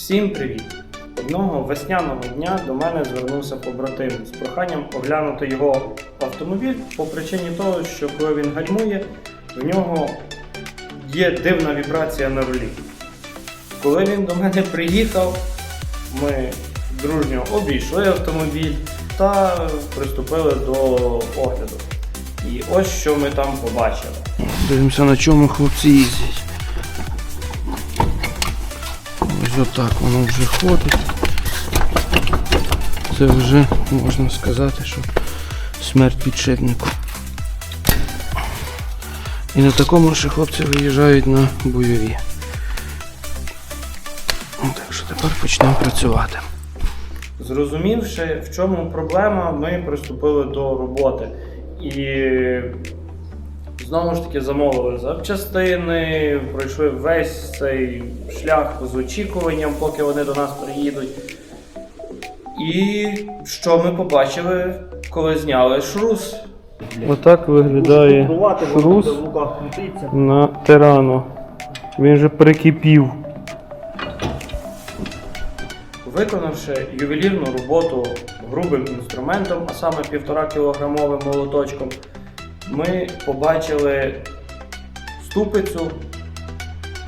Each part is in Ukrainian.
Всім привіт! Одного весняного дня до мене звернувся побратим з проханням оглянути його автомобіль по причині того, що коли він гальмує, в нього є дивна вібрація на рулі. Коли він до мене приїхав, ми дружньо обійшли автомобіль та приступили до огляду. І ось що ми там побачили. Дивимося, на чому хлопці їздять. Ось отак воно вже ходить. Це вже можна сказати, що смерть підшипнику. І на такому ще хлопці виїжджають на бойові. Так що тепер почнемо працювати. Зрозумівши, в чому проблема, ми приступили до роботи. І знову ж таки замовили запчастини, пройшли весь цей шлях з очікуванням, поки вони до нас приїдуть. І що ми побачили, коли зняли шрус? Отак виглядає шрус на тирану. Він же прикипів. Виконавши ювелірну роботу грубим інструментом, а саме 1,5 кілограмовим молоточком, ми побачили ступицю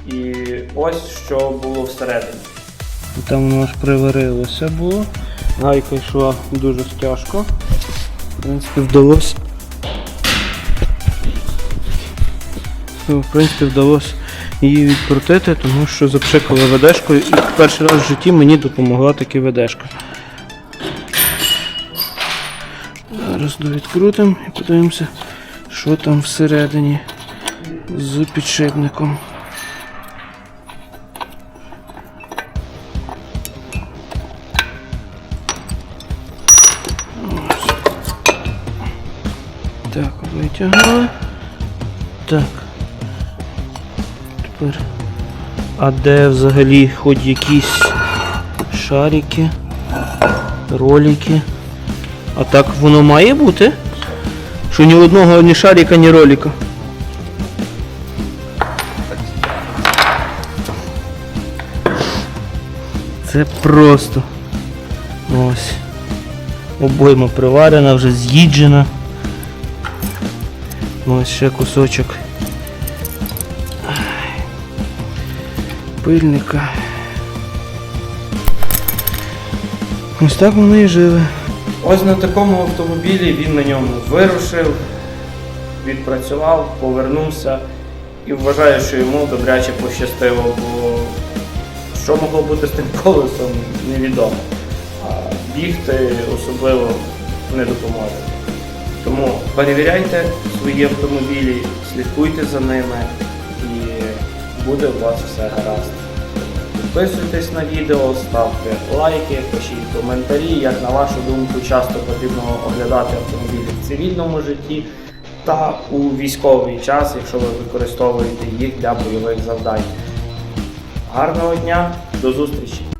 і ось що було всередині. Там воно ж приварилося було. Гайка йшла дуже тяжко. В принципі, вдалося. Ну, В принципі, вдалося її відкрутити, тому що запшикала ведешкою і перший раз в житті мені допомогла таки ведешка. Зараз довідкрутимо і подивимося, що там всередині з підшипником. Так, витягнули. Так. Тепер. А де взагалі хоч якісь шарики, ролики? А так воно має бути? Що ні одного ні шарика, ні ролика. Це просто. Ось. Обойма приварена, вже з'їджена. Ось ще кусочок пильника. Ось так вони і жили. Ось на такому автомобілі він на ньому вирушив, відпрацював, повернувся і вважаю, що йому добряче пощастило, бо що могло бути з тим колесом, невідомо. А бігти особливо не допоможе. Тому перевіряйте свої автомобілі, слідкуйте за ними і буде у вас все гаразд. Підписуйтесь на відео, ставте лайки, пишіть коментарі, як на вашу думку часто потрібно оглядати автомобілі в цивільному житті та у військовий час, якщо ви використовуєте їх для бойових завдань. Гарного дня, до зустрічі!